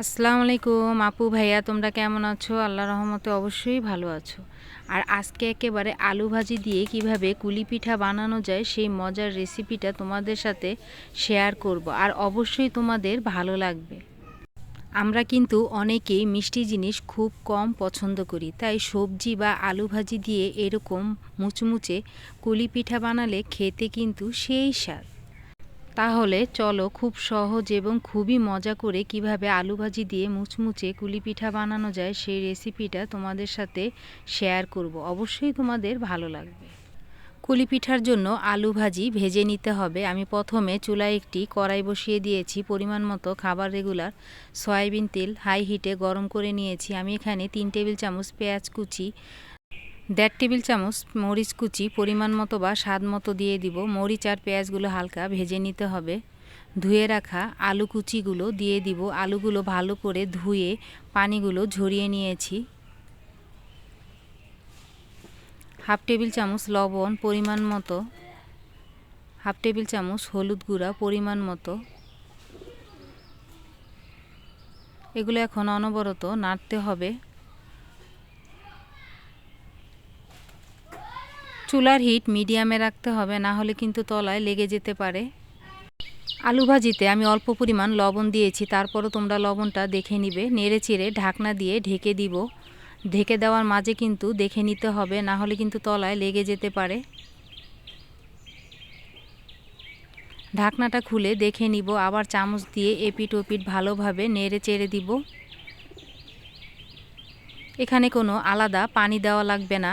আসসালামু আলাইকুম আপু ভাইয়া, তোমরা কেমন আছো? আল্লাহ রহমতে অবশ্যই ভালো আছো। আর আজকে একেবারে আলু ভাজি দিয়ে কীভাবে কুলি পিঠা বানানো যায় সেই মজার রেসিপিটা তোমাদের সাথে শেয়ার করব। আর অবশ্যই তোমাদের ভালো লাগবে। আমরা কিন্তু অনেকেই মিষ্টি জিনিস খুব কম পছন্দ করি, তাই সবজি বা আলু ভাজি দিয়ে এরকম মুচমুচে কুলি পিঠা বানালে খেতে কিন্তু সেই স্বাদ। তাহলে চলো খুব সহজ এবং খুবই মজা করে কীভাবে আলু ভাজি দিয়ে মুচমুচে কুলি পিঠা বানানো যায় সেই রেসিপিটা তোমাদের সাথে শেয়ার করব। অবশ্যই তোমাদের ভালো লাগবে। কুলি পিঠার জন্য আলু ভাজি ভেজে নিতে হবে। আমি প্রথমে চুলায় একটি কড়াই বসিয়ে দিয়েছি। পরিমাণ মতো খাবার রেগুলার সয়াবিন তেল হাই হিটে গরম করে নিয়েছি। আমি এখানে তিন টেবিল চামচ পেঁয়াজ কুচি দেড় টেবিল চামচ মরিচ কুচি, পরিমাণ মতো বা স্বাদ মতো দিয়ে দিব। মরিচ আর পেঁয়াজগুলো হালকা ভেজে নিতে হবে। ধুয়ে রাখা আলু কুচিগুলো দিয়ে দিব। আলুগুলো ভালো করে ধুয়ে পানিগুলো ঝরিয়ে নিয়েছি। হাফ টেবিল চামচ লবণ পরিমাণ মতো, হাফ টেবিল চামচ হলুদ গুঁড়া পরিমাণ মতো। এগুলো এখন অনবরত নাড়তে হবে। চুলার হিট মিডিয়ামে রাখতে হবে, না হলে কিন্তু তলায় লেগে যেতে পারে। আলু ভাজিতে আমি অল্প পরিমাণ লবণ দিয়েছি, তারপরও তোমরা লবণটা দেখে নিবে। নেড়ে চেড়ে ঢাকনা দিয়ে ঢেকে দিব। ঢেকে দেওয়ার মাঝে কিন্তু দেখে নিতে হবে, না হলে কিন্তু তলায় লেগে যেতে পারে। ঢাকনাটা খুলে দেখে নিব, আবার চামচ দিয়ে এপিট ওপিট ভালোভাবে নেড়ে চেড়ে দিব। এখানে কোনো আলাদা পানি দেওয়া লাগবে না।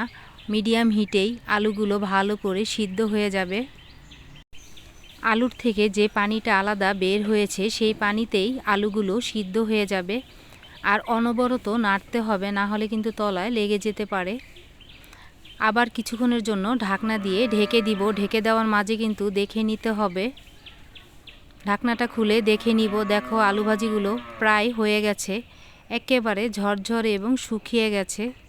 মিডিয়াম হিটেই আলুগুলো ভালো করে সিদ্ধ হয়ে যাবে। আলুর থেকে যে পানিটা আলাদা বের হয়েছে, সেই পানিতেই আলুগুলো সিদ্ধ হয়ে যাবে। আর অনবরত নাড়তে হবে, না হলে কিন্তু তলায় লেগে যেতে পারে। আবার কিছুক্ষণের জন্য ঢাকনা দিয়ে ঢেকে দিব। ঢেকে দেওয়ার মাঝে কিন্তু দেখে নিতে হবে। ঢাকনাটা খুলে দেখে নিব। দেখো আলু ভাজিগুলো প্রায় হয়ে গেছে। একেবারে ঝরঝরে এবং শুকিয়ে গেছে।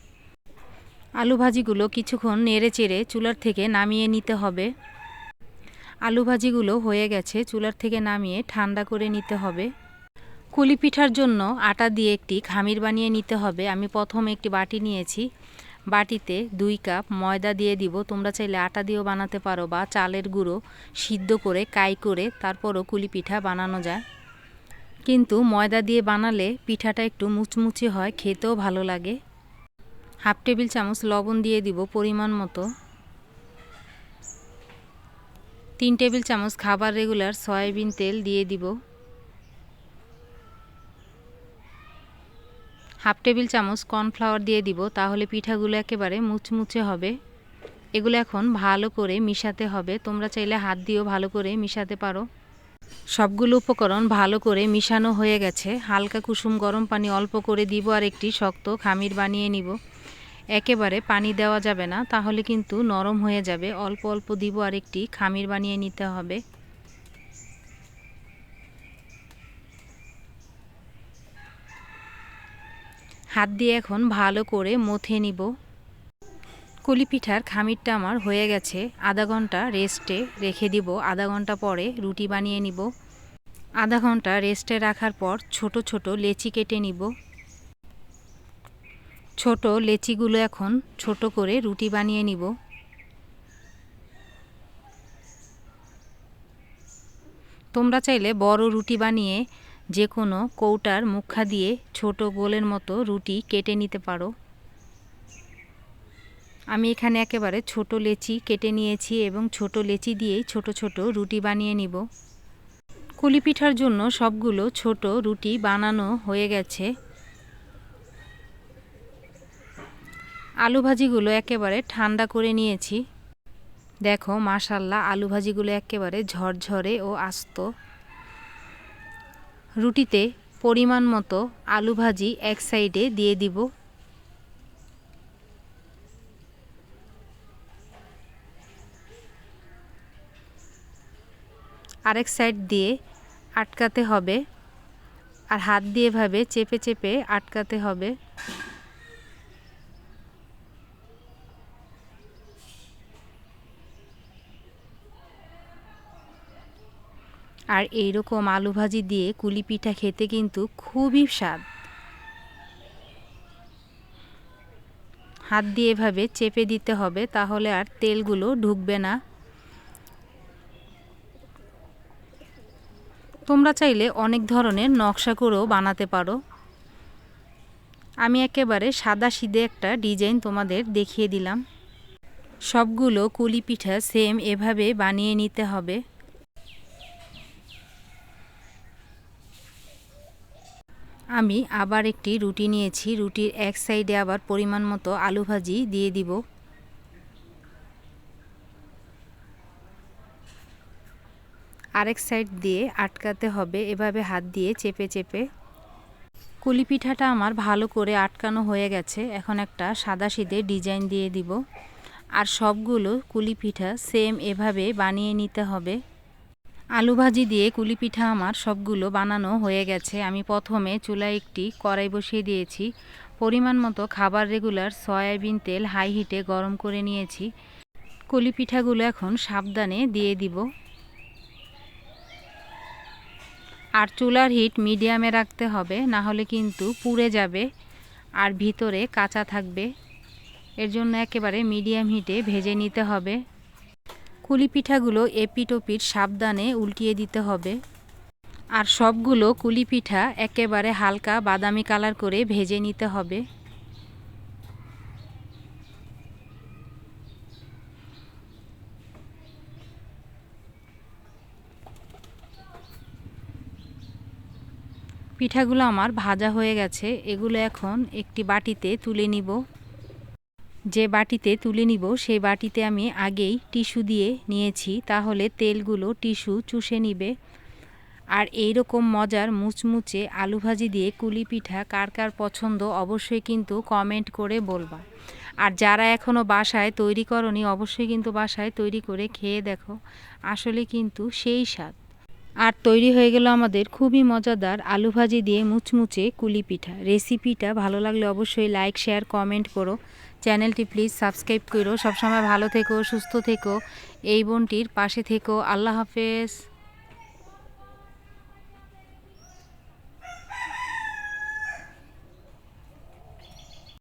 আলু ভাজিগুলো কিছুক্ষণ নেড়ে চেড়ে চুলার থেকে নামিয়ে নিতে হবে। আলু ভাজিগুলো হয়ে গেছে, চুলার থেকে নামিয়ে ঠান্ডা করে নিতে হবে। কুলি পিঠার জন্য আটা দিয়ে একটি খামির বানিয়ে নিতে হবে। আমি প্রথমে একটি বাটি নিয়েছি। বাটিতে দুই কাপ ময়দা দিয়ে দিব। তোমরা চাইলে আটা দিয়েও বানাতে পারো বা চালের গুঁড়ো সিদ্ধ করে, কাই করে তারপরও কুলি পিঠা বানানো যায়। কিন্তু ময়দা দিয়ে বানালে পিঠাটা একটু মুচমুচে হয়, খেতেও ভালো লাগে। হাফ টেবিল চামচ লবণ দিয়ে দিব পরিমাণ মতো। তিন টেবিল চামচ খাবার রেগুলার সয়াবিন তেল দিয়ে দিব। হাফ টেবিল চামচ কর্নফ্লাওয়ার দিয়ে দিব, তাহলে পিঠাগুলো একেবারে মুচমুচে হবে। এগুলো এখন ভালো করে মিশাতে হবে। তোমরা চাইলে হাত দিয়েও ভালো করে মিশাতে পারো। সবগুলো উপকরণ ভালো করে মিশানো হয়ে গেছে। হালকা কুসুম গরম পানি অল্প করে দিব আর একটি শক্ত খামির বানিয়ে নিব। একেবারে পানি দেওয়া যাবে না, তাহলে কিন্তু নরম হয়ে যাবে। অল্প অল্প দিব আর একটি খামির বানিয়ে নিতে হবে। হাত দিয়ে এখন ভালো করে মথে নিব। কুলি পিঠার খামিরটা আমার হয়ে গেছে, আধা ঘণ্টা রেস্টে রেখে দিব। আধা ঘণ্টা পরে রুটি বানিয়ে নিব। আধা ঘণ্টা রেস্টে রাখার পর ছোট ছোট লেচি কেটে নিব। ছোট লেচিগুলো এখন ছোট করে রুটি বানিয়ে নিব। তোমরা চাইলে বড় রুটি বানিয়ে যে কোনো কৌটার মুখা দিয়ে ছোট গোলের মতো রুটি কেটে নিতে পারো। আমি এখানে একেবারে ছোট লেচি কেটে নিয়েছি এবং ছোট লেচি দিয়েই ছোট ছোট রুটি বানিয়ে নিব। কুলি পিঠার জন্য সবগুলো ছোট রুটি বানানো হয়ে গেছে। আলু ভাজিগুলো একেবারে ঠান্ডা করে নিয়েছি। দেখো, মাশাল্লাহ আলু ভাজিগুলো একেবারে ঝরঝরে ও আস্ত। রুটিতে পরিমাণ মতো আলু ভাজি এক সাইডে দিয়ে দিব। আরেক সাইড দিয়ে আটকাতে হবে। আর হাত দিয়ে ভাবে চেপে চেপে আটকাতে হবে। আর এইরকম আলু ভাজি দিয়ে কুলি পিঠা খেতে কিন্তু খুবই স্বাদ। হাত দিয়ে এভাবে চেপে দিতে হবে, তাহলে আর তেলগুলো ঢুকবে না। তোমরা চাইলে অনেক ধরনের নকশা করেও বানাতে পারো। আমি একেবারে সাদা সিধে একটা ডিজাইন তোমাদের দেখিয়ে দিলাম। সবগুলো কুলি পিঠা সেম এভাবে বানিয়ে নিতে হবে। আমি আবার একটি রুটি নিয়েছি, রুটির এক সাইডে আবার পরিমাণ মতো আলু ভাজি দিয়ে দিব। আরেক সাইড দিয়ে আটকাতে হবে, এভাবে হাত দিয়ে চেপে চেপে। কুলি পিঠাটা আমার ভালো করে আটকানো হয়ে গেছে, এখন একটা সাদা সিধে ডিজাইন দিয়ে দিব। আর সবগুলো কুলি পিঠা সেম এভাবে বানিয়ে নিতে হবে। আলু ভাজি দিয়ে কুলি পিঠা আমার সবগুলো বানানো হয়ে গেছে। আমি প্রথমে চুলায় একটি কড়াই বসিয়ে দিয়েছি। পরিমাণ মতো খাবার রেগুলার সয়াবিন তেল হাই হিটে গরম করে নিয়েছি। কুলি পিঠাগুলো এখন সাবধানে দিয়ে দিব। আর চুলার হিট মিডিয়ামে রাখতে হবে, না হলে কিন্তু পুড়ে যাবে আর ভিতরে কাঁচা থাকবে। এর জন্য একেবারে মিডিয়াম হিটে ভেজে নিতে হবে। কুলি পিঠাগুলো এপিটোপিট সাবধানে উল্টিয়ে দিতে হবে। আর সবগুলো কুলি পিঠা একেবারে হালকা বাদামি কালার করে ভেজে নিতে হবে। পিঠাগুলো আমার ভাজা হয়ে গেছে। এগুলো এখন একটি বাটিতে তুলে নিব। যে বাটিতে তুলে নিব সেই বাটিতে আমি আগেই টিস্যু দিয়ে নিয়েছি, তাহলে তেলগুলো টিস্যু চুষে নিবে। আর এই রকম মজার মুচমুচে আলু ভাজি দিয়ে কুলি পিঠা কার কার পছন্দ অবশ্যই কিন্তু কমেন্ট করে বলবা। আর যারা এখনও বাসায় তৈরি করনি, অবশ্যই কিন্তু বাসায় তৈরি করে খেয়ে দেখো, আসলে কিন্তু সেই স্বাদ। আর তৈরি হয়ে গেল আমাদের খুবই মজাদার আলু ভাজি দিয়ে মুচমুচে কুলি পিঠা। রেসিপিটা ভালো লাগলে অবশ্যই লাইক, শেয়ার, কমেন্ট করো। চ্যানেলটি প্লিজ সাবস্ক্রাইব করো। সবসময় ভালো থেকো, সুস্থ থেকো। এই বোনটির পাশে থেকো। আল্লাহ হাফেজ।